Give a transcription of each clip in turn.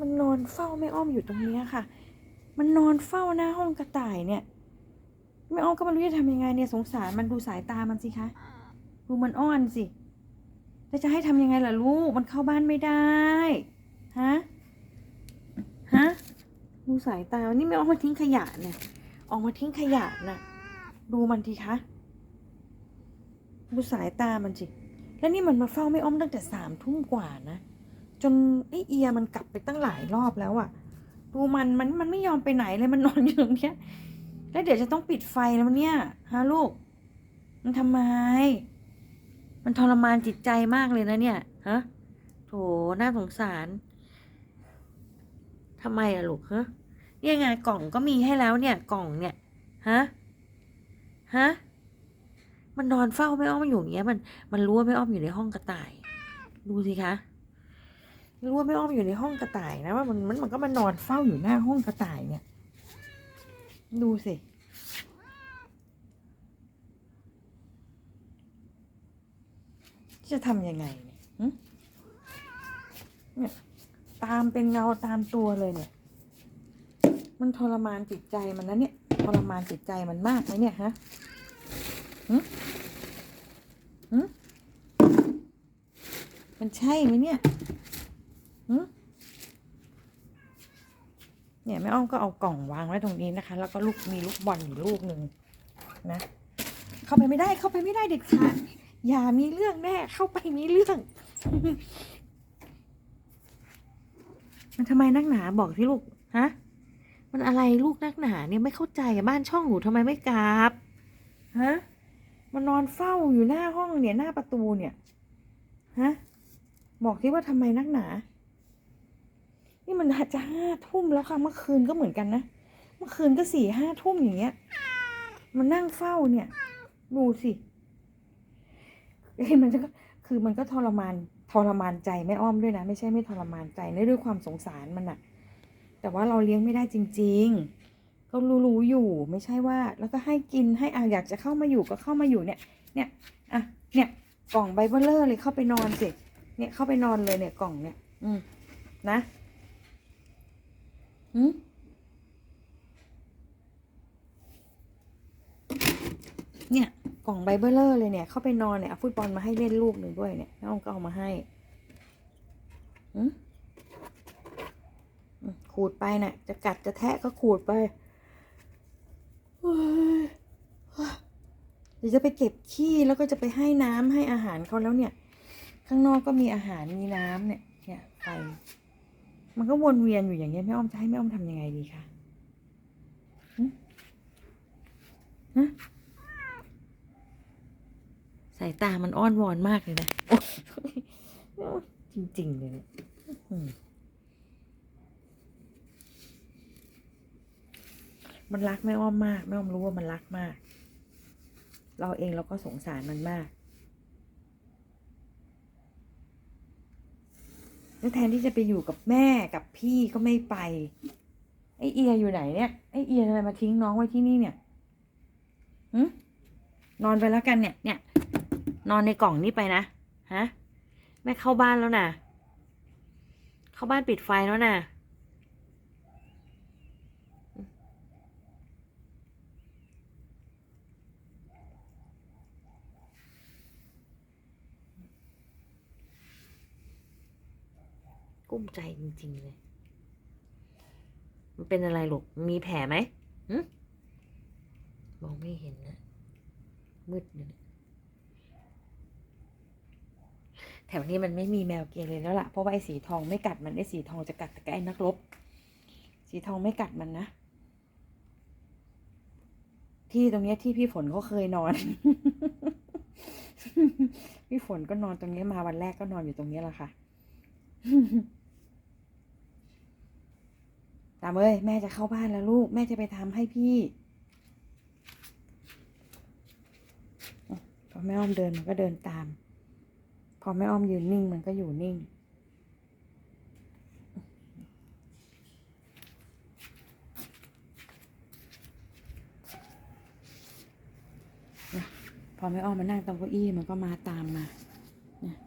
มันนอนเฝ้าแม่อ้อมอยู่ตรงนี้ค่ะ มันนอนเฝ้าหน้าห้องกระต่ายเนี่ย แม่อ้อมก็ไม่รู้จะทำยังไงเนี่ยสงสารมันดูสายตามันสิคะ ดูมันอ้อนสิแล้วจะให้ทำยังไงล่ะลูก มันเข้าบ้านไม่ได้ ฮะ ฮะ ดูสายตา นี่แม่อ้อมมาทิ้งขยะเนี่ย ออกมาทิ้งขยะน่ะ ดูมันทีคะ ดูสายตามันสิ แล้วนี่มันมาเฝ้าแม่อ้อมตั้งแต่สามทุ่มกว่านะ จนไอเอียมันกลับไปตั้งหลายรอบแล้วอะดูมันมันมันไม่ยอมไปไหนเลยมันนอนอยู่ตรงเนี้ย แล้วเดี๋ยวจะต้องปิดไฟแล้วเนี่ยฮะลูก มันทำไม มันทรมานจิตใจมากเลยนะเนี่ยฮะโถน่าสงสารทำไมอะลูกฮะเนี่ยไงกล่องก็มีให้แล้วเนี่ยกล่องเนี่ยฮะฮะมันนอนเฝ้าไม่อ้อมอยู่อย่างเงี้ยมันมันรู้ว่าไม่อ้อมอยู่ในห้องกระต่าย ดูสิคะ รู้ว่าไม่อ้อมอยู่ในห้องกระต่ายนะว่ามันมันมันก็มานอนเฝ้าอยู่หน้าห้องกระต่ายเนี่ย ดูสิจะทำยังไงเนี่ยหึเนี่ย ตามเป็นเงาตามตัวเลยเนี่ย มันทรมานจิตใจมันนะเนี่ยทรมานจิตใจมันมากไหมเนี่ยฮะหึหึมันใช่ไหมเนี่ย เนี่ยแม่อ้อมก็เอากล่องวางไว้ตรงนี้นะคะ แล้วก็ลูกมีลูกบอลอยู่ลูกหนึ่งนะ เข้าไปไม่ได้เข้าไปไม่ได้เด็ดขาดอย่ามีเรื่องแน่เข้าไปมีเรื่องมันทำไมนักหนาบอกที่ลูกฮะมันอะไรลูกนักหนาเนี่ยไม่เข้าใจบ้านช่องหนูทำไมไม่กราบฮะมันนอนเฝ้าอยู่หน้าห้องเนี่ยหน้าประตูเนี่ยฮะบอกที่ว่าทำไมนักหนา นี่มันอาจจะห้าทุ่มแล้วค่ะเมื่อคืนก็เหมือนกันนะ เมื่อคืนก็สี่ห้าทุ่มอย่างเงี้ย มันนั่งเฝ้าเนี่ย ดูสิเอ้ยมันก็คือมันก็ทรมานทรมานใจแม่อ้อมด้วยนะ ไม่ใช่ไม่ทรมานใจนด้วยความสงสารมันอะแต่ว่าเราเลี้ยงไม่ได้จริง ๆ ก็รู้ๆอยู่ไม่ใช่ว่า แล้วก็ให้กินให้อะอยากจะเข้ามาอยู่ก็เข้ามาอยู่เนี่ย เนี่ยอะเนี่ยกล่องไบเบิลเลอร์เลยเข้าไปนอนสิเนี่ยเข้าไปนอนเลยเนี่ยกล่องเนี่ย อืมนะ อืมเนี่ยกล่องไบเบิลเลอร์เลยเนี่ย เข้าไปนอนเนี่ยเอาฟุตบอลมาให้เล่นลูกหนึ่งด้วยเนี่ยน้องก็เอามาให้อืมอืมขูดไปน่ะ จะกัดจะแทะก็ขูดไปเฮ้ยเดี๋ยวจะไปเก็บขี้แล้วก็จะไปให้น้ำให้อาหารเขาแล้วเนี่ย ข้างนอกก็มีอาหารมีน้ำเนี่ย เนี่ยไป มันก็วนเวียนอยู่อย่างเงี้ยแม่อ้อมจะให้แม่อ้อมทำยังไงดีคะหึฮะสายตามันอ้อนวอนมากเลยนะจริงๆเลยเนี่ยมมันรักแม่อ้อมมากแม่อ้อมรู้ว่ามันรักมาก เราเองเราก็สงสารมันมาก แล้วแทนที่จะไปอยู่กับแม่กับพี่ก็ไม่ไป ไอเอียอยู่ไหนเนี่ย ไอเอียทำไมมาทิ้งน้องไว้ที่นี่เนี่ยหึนอนไปแล้วกันเนี่ย เนี่ย นอนในกล่องนี้ไปนะ ฮะ แม่เข้าบ้านแล้วนะ เข้าบ้านปิดไฟแล้วนะ กุ้มใจจริงๆเลย มันเป็นอะไรลูก มีแผลไหมหึมองไม่เห็นนะมืดเลยเนี่ยแถวนี้มันไม่มีแมวเกเรแล้วล่ะ เพราะว่าไอ้สีทองไม่กัดมันไอ้สีทองจะกัดแต่ไอ้นักรบ สีทองไม่กัดมันนะ ที่ตรงเนี้ยที่พี่ฝนเขาเคยนอน พี่ฝนก็นอนตรงนี้มาวันแรกก็นอนอยู่ตรงนี้แหละค่ะ ตามเอ้ยแม่จะเข้าบ้านแล้วลูก แม่จะไปทำให้พี่พอแม่อ้อมเดินมันก็เดินตาม พอแม่อ้อมยืนนิ่งมันก็อยู่นิ่ง พอแม่อ้อมมานั่งตรงเก้าอี้มันก็มาตามมาเนี่ย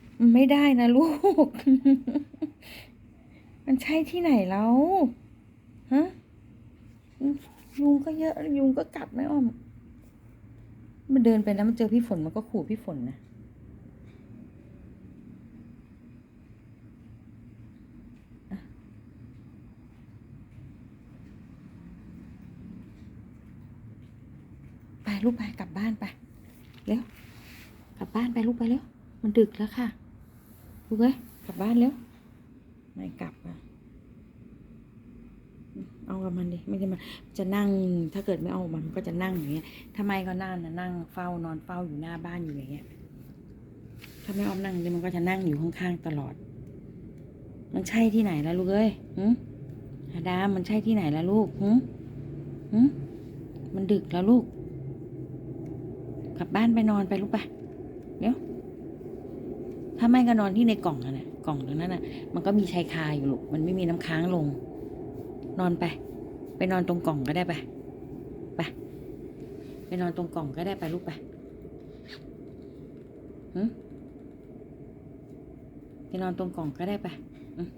มัน ไม่ได้นะลูก มันใช่ที่ไหนแล้วฮะยุงก็เยอะยุงก็กัดไม่อ้อม มันเดินไปแล้วมันเจอพี่ฝนมันก็ขู่พี่ฝนนะไปลูกไปกลับบ้านไป เร็ว กลับบ้านไปลูกไปเร็ว มันดึกแล้วค่ะ ลูกเอ้ยกลับบ้านเร็วไม่กลับอะเอากับมันดิไม่ใช่มันจะนั่งถ้าเกิดไม่เอามันก็จะนั่งอย่างเงี้ยทำไมก็นั่งนะนั่งเฝ้านอนเฝ้าอยู่หน้าบ้านอยู่อย่างเงี้ยถ้าไม่อ้อมนั่งเนี่ยมันก็จะนั่งอยู่ข้างๆตลอด มันใช่ที่ไหนแล้วลูกเอ้ยหืมอาดามมันใช่ที่ไหนแล้วลูกหืมหืมมันดึกแล้วลูก กลับบ้านไปนอนไปลูกไปเดี๋ยว ถ้าไม่ก็นอนที่ในกล่องอะนะกล่องตรงนั้นน่ะ มันก็มีชายคาอยู่ลูกมันไม่มีน้ำค้างลง นอนไป ไปนอนตรงกล่องก็ได้ไปไปไปนอนตรงกล่องก็ได้ไปลูกไปไปนอนตรงกล่องก็ได้ไปอืม